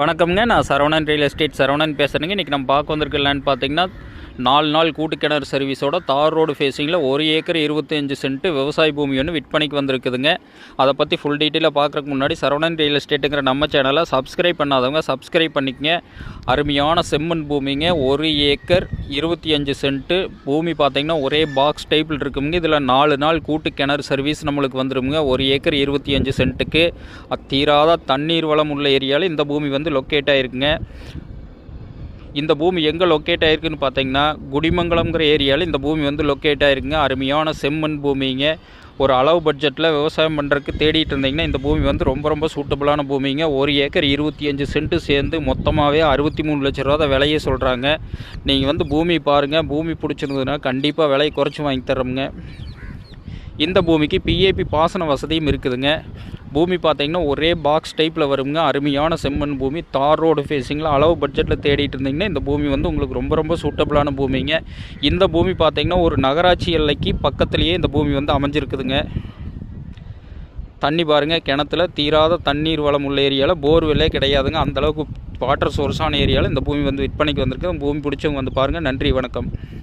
வணக்கம்ங்க. நான் Saravanan real estate Saravanan பேசுகிறேங்க இன்றைக்கி நம்ம பார்க்க வந்திருக்கலான்னு பார்த்தீங்கன்னா நாலு நாள் கூட்டுக்கிணறு சர்வீஸோட தார் ரோடு ஃபேஸிங்கில் ஒரு ஏக்கர் இருபத்தஞ்சு சென்ட்டு விவசாய பூமி ஒன்று விற்பனைக்கு வந்திருக்குதுங்க. அதை பற்றி ஃபுல் டீட்டெயிலாக பார்க்குறதுக்கு முன்னாடி சரவணன் ரியல் எஸ்டேட்டுங்கிற நம்ம சேனலை சப்ஸ்கிரைப் பண்ணாதவங்க சப்ஸ்கிரைப் பண்ணிக்கங்க. அருமையான செம்மண் பூமிங்க. ஒரு ஏக்கர் இருபத்தி அஞ்சு சென்ட்டு பூமி பார்த்தீங்கன்னா ஒரே பாக்ஸ் டைப்பில் இருக்குங்க. இதில் நாலு நாள் கூட்டு கிணறு சர்வீஸ் நம்மளுக்கு வந்துருமுங்க ஒரு ஏக்கர் இருபத்தி அஞ்சு சென்ட்டுக்கு தீராத தண்ணீர் வளம் உள்ள ஏரியாவில் இந்த பூமி வந்து லொக்கேட் ஆகிருக்குங்க இந்த பூமி எங்கே லொக்கேட் ஆகிருக்குன்னு பார்த்தீங்கன்னா குடிமங்கலம்ங்கிற ஏரியாவில் இந்த பூமி வந்து லொக்கேட் ஆகிருக்குங்க அருமையான செம்மண் பூமிங்க. ஒரு அளவு பட்ஜெட்டில் விவசாயம் பண்ணுறதுக்கு தேடிட்டு இருந்தீங்கன்னா இந்த பூமி வந்து ரொம்ப ரொம்ப சூட்டபுளான பூமிங்க. ஒரு ஏக்கர் இருபத்தி அஞ்சு சென்ட்டு சேர்ந்து மொத்தமாகவே அறுபத்தி மூணு லட்ச ரூபா தான் விலையே சொல்கிறாங்க நீங்கள் வந்து பூமி பாருங்கள் பூமி பிடிச்சிருந்ததுன்னா கண்டிப்பாக விலையை குறைச்சி வாங்கி தர்றோமுங்க. இந்த பூமிக்கு பிஏபி பாசன வசதியும் இருக்குதுங்க. பூமி பார்த்தீங்கன்னா ஒரே பாக்ஸ் டைப்பில் வருங்க. அருமையான செம்மண் பூமி. தார் ரோடு ஃபேஸிங்கில் அளவு பட்ஜெட்டில் தேடிட்டு இருந்தீங்கன்னா இந்த பூமி வந்து உங்களுக்கு ரொம்ப ரொம்ப சூட்டபுளான பூமிங்க. இந்த பூமி பார்த்தீங்கன்னா ஒரு நகராட்சி எல்லைக்கு பக்கத்துலேயே இந்த பூமி வந்து அமைஞ்சிருக்குதுங்க. தண்ணி பாருங்கள் கிணத்துல தீராத தண்ணீர் வளம் உள்ள ஏரியாவில் போர்வெல்லே கிடையாதுங்க. அந்தளவுக்கு வாட்டர் சோர்ஸான ஏரியாவில் இந்த பூமி வந்து விற்பனைக்கு வந்திருக்கு. பூமி பிடிச்சவங்க வந்து பாருங்கள் நன்றி வணக்கம்.